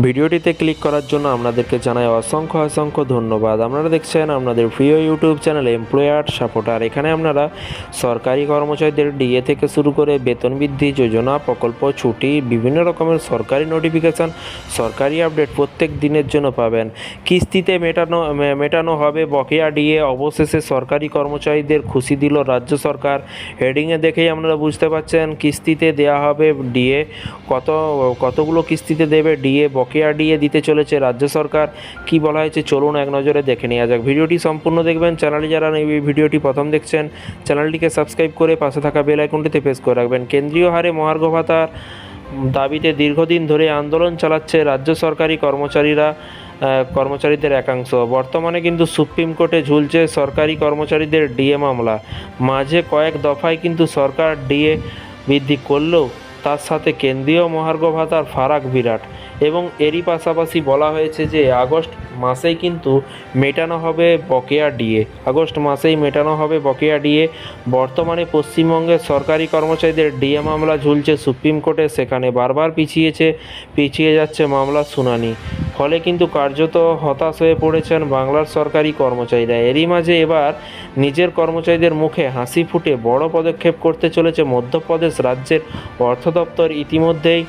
ভিডিওটিতে ক্লিক করার জন্য আপনাদেরকে জানাই অসংখ্য অসংখ্য ধন্যবাদ। আপনারা দেখছেন আপনাদের প্রিয় ইউটিউব চ্যানেল এমপ্লয়ার সাপোর্টার। এখানে আপনারা সরকারি কর্মচারীদের ডিএ থেকে শুরু করে বেতন বৃদ্ধি, যোজনা, প্রকল্প, ছুটি, বিভিন্ন রকমের সরকারি নোটিফিকেশান, সরকারি আপডেট প্রত্যেক দিনের জন্য পাবেন। কিস্তিতে মেটানো মেটানো হবে বকেয়া ডিএ। অবশেষে সরকারি কর্মচারীদের খুশি দিল রাজ্য সরকার। হেডিংয়ে দেখেই আপনারা বুঝতে পারছেন কিস্তিতে দেওয়া হবে ডিএ। কত, কতগুলো কিস্তিতে দেবে ডিএ? বকেয়া ডিএ দিতে চলেছে রাজ্য সরকার। কি বলা হয়েছে চলুন এক নজরে দেখে নেওয়া যাক। ভিডিওটি সম্পূর্ণ দেখবেন। চ্যানেলে যারা এই ভিডিওটি প্রথম দেখছেন, চ্যানেলটিকে সাবস্ক্রাইব করে পাশে থাকা বেল আইকনটিতে প্রেস করে রাখবেন। কেন্দ্রীয় হারে মহার্ঘ ভাতার দাবিতে দীর্ঘদিন ধরে আন্দোলন চালাচ্ছে রাজ্য সরকারি কর্মচারীরা কর্মচারীদের একাংশ। বর্তমানে কিন্তু সুপ্রিম কোর্টে ঝুলছে সরকারি কর্মচারীদের ডিএ মামলা। মাঝে কয়েক দফায় কিন্তু সরকার ডিএ বৃদ্ধি করলেও তার সাথে কেন্দ্রীয় মহার্ঘ ভাতার ফারাক বিরাট। এবং এরই পাশাপাশি বলা হয়েছে যে, আগস্ট মাসেই কিন্তু মেটানো হবে বকেয়া ডিএ। আগস্ট মাসেই মেটানো হবে বকেয়া ডিএ। বর্তমানে পশ্চিমবঙ্গের সরকারি কর্মচারীদের ডিএ মামলা ঝুলছে সুপ্রিম কোর্টে। সেখানে বারবার পিছিয়েছে, পিছিয়ে যাচ্ছে মামলার শুনানি। ফলে কিন্তু কার্যত হতাশ হয়ে পড়েছেন বাংলার সরকারি কর্মচারীরা। এরই মাঝে এবার নিজের কর্মচারীদের মুখে হাসি ফুটে বড় পদক্ষেপ করতে চলেছে মধ্যপ্রদেশ রাজ্যের অর্থ দপ্তর। ইতিমধ্যেই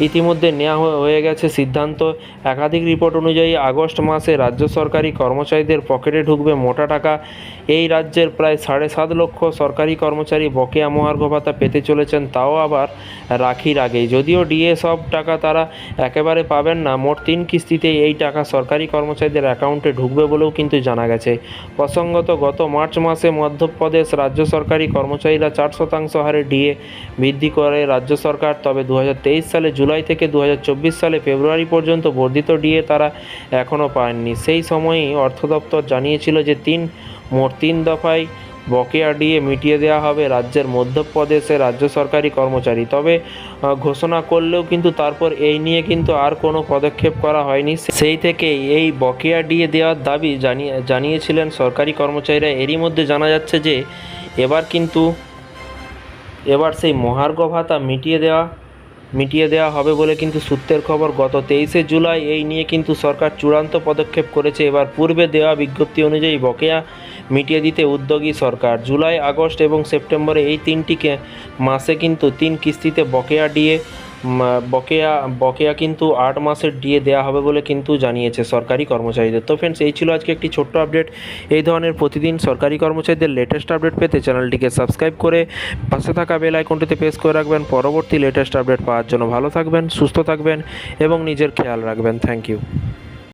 ইতিমধ্যে নেওয়া হয়ে- গেছে সিদ্ধান্ত। একাধিক রিপোর্ট অনুযায়ী আগস্ট মাসে রাজ্য সরকারি কর্মচারীদের পকেটে ঢুকবে মোটা টাকা। এই রাজ্যের প্রায় সাড়ে সাত লক্ষ সরকারি কর্মচারী বকেয়া মহার্ঘ ভাতা পেতে চলেছেন, তাও আবার রাখির আগেই। যদিও ডিএ সব টাকা তারা একেবারে পাবেন না, মোট তিন কিস্তিতে এই টাকা সরকারি কর্মচারীদের অ্যাকাউন্টে ঢুকবে বলেও কিন্তু জানা গেছে। প্রসঙ্গত, গত মার্চ মাসে মধ্যপ্রদেশ রাজ্য সরকারি কর্মচারীরা চার শতাংশ হারে ডিএ বৃদ্ধি করে রাজ্য সরকার, তবে দু হাজার তেইশ সালে জুলাই থেকে দু হাজার চব্বিশ সালে ফেব্রুয়ারি পর্যন্ত বর্ধিত ডিএ তারা এখনও পায়নি সেই সময়েই অর্থ দপ্তর জানিয়েছিল যে তিন মোট তিন দফায় বকেয়া ডিএ মিটিয়ে দেওয়া হবে রাজ্যের মধ্যপ্রদেশে রাজ্য সরকারি কর্মচারী। তবে ঘোষণা করলেও কিন্তু তারপর এই নিয়ে কিন্তু আর কোনো পদক্ষেপ করা হয়নি। সেই থেকে এই বকেয়া ডিএ দেওয়ার দাবি জানিয়ে, জানিয়েছিলেন সরকারি কর্মচারীরা। এরই মধ্যে জানা যাচ্ছে যে, এবার কিন্তু, এবার সেই মহার্ঘ ভাতা মিটিয়ে দেওয়া মিটিয়ে দেওয়া হবে বলে কিন্তু সূত্রের খবর, গত তেইশে জুলাই এই নিয়ে কিন্তু সরকার চূড়ান্ত পদক্ষেপ করেছে। এবার পূর্বে দেওয়া বিজ্ঞপ্তি অনুযায়ী বকেয়া মিটিয়ে দিতে উদ্যোগী সরকার। জুলাই, আগস্ট এবং সেপ্টেম্বরে এই তিনটিকে মাসে কিন্তু তিন কিস্তিতে বকেয়া ডিএ বকেয়া বকেয়া কিন্তু আট মাসের ডিএ দেওয়া হবে বলে কিন্তু জানিয়েছে সরকারি কর্মচারীদের। তো ফ্রেন্ডস এই ছিল আজকে একটি ছোট্ট আপডেট এই ধরনের প্রতিদিন সরকারি কর্মচারীদের লেটেস্ট আপডেট পেতে চ্যানেলটিকে সাবস্ক্রাইব করে পাশে থাকা বেল আইকনটিতে প্রেস করে রাখবেন। পরবর্তী লেটেস্ট আপডেট পাওয়ার জন্য ভালো থাকবেন, সুস্থ থাকবেন এবং নিজের খেয়াল রাখবেন। Thank you